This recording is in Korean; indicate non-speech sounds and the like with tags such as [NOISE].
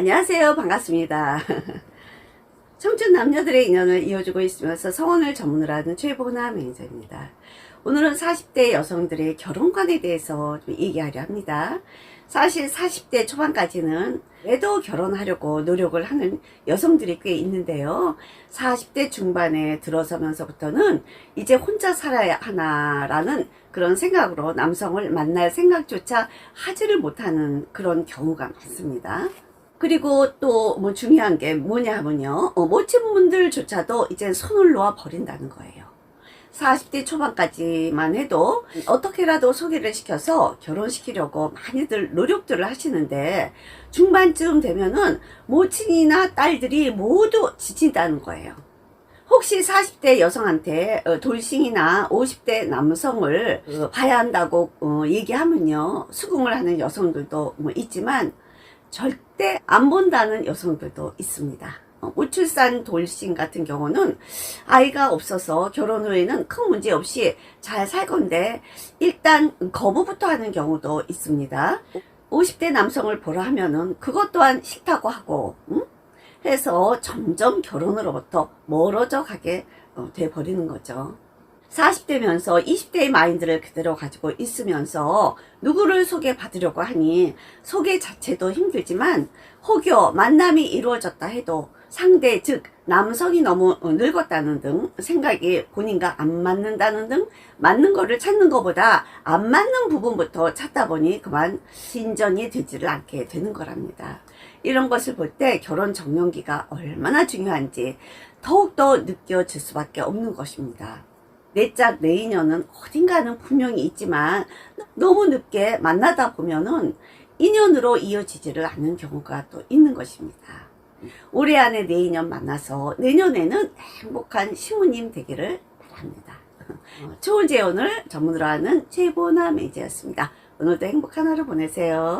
안녕하세요. 반갑습니다. [LAUGHS] 청춘 남녀들의 인연을 이어주고 있으면서 성원을 전문으로 하는 최보나 매니저입니다. 오늘은 40대 여성들의 결혼관에 대해서 좀 얘기하려 합니다. 사실 40대 초반까지는 그래도 결혼하려고 노력을 하는 여성들이 꽤 있는데요. 40대 중반에 들어서면서부터는 이제 혼자 살아야 하나라는 그런 생각으로 남성을 만날 생각조차 하지를 못하는 그런 경우가 많습니다. 그리고 또 뭐 중요한 게 뭐냐 하면요. 어, 멋진 분들조차도 이제 손을 놓아 버린다는 거예요. 40대 초반까지만 해도 어떻게라도 소개를 시켜서 결혼시키려고 많이들 노력들을 하시는데 중반쯤 되면은 모친이나 딸들이 모두 지친다는 거예요. 혹시 40대 여성한테 어, 돌싱이나 50대 남성을 어, 봐야 한다고 어, 얘기하면요. 수긍을 하는 여성들도 뭐 있지만 절대 안 본다는 여성들도 있습니다. 어, 무출산 돌싱 같은 경우는 아이가 없어서 결혼 후에는 큰 문제 없이 잘 살 건데 일단 거부부터 하는 경우도 있습니다. 50대 남성을 보러 하면은 그것 또한 싫다고 하고 응? 해서 점점 결혼으로부터 멀어져 가게 어, 돼 버리는 거죠. 40대면서 20대의 마인드를 그대로 가지고 있으면서 누구를 소개받으려고 하니 소개 자체도 힘들지만 혹여 만남이 이루어졌다 해도 상대 즉 남성이 너무 늙었다는 등 생각이 본인과 안 맞는다는 등 맞는 거를 찾는 것보다 안 맞는 부분부터 찾다 보니 그만 진전이 되지를 않게 되는 거랍니다. 이런 것을 볼 때 결혼 정년기가 얼마나 중요한지 더욱더 느껴질 수밖에 없는 것입니다. 내 짝, 내 인연은 어딘가는 분명히 있지만 너무 늦게 만나다 보면은 인연으로 이어지지를 않는 경우가 또 있는 것입니다. 올해 안에 내 인연 만나서 내년에는 행복한 시무님 되기를 바랍니다. 어, [LAUGHS] 좋은 재혼을 전문으로 하는 최보나 매니저였습니다. 오늘도 행복한 하루 보내세요.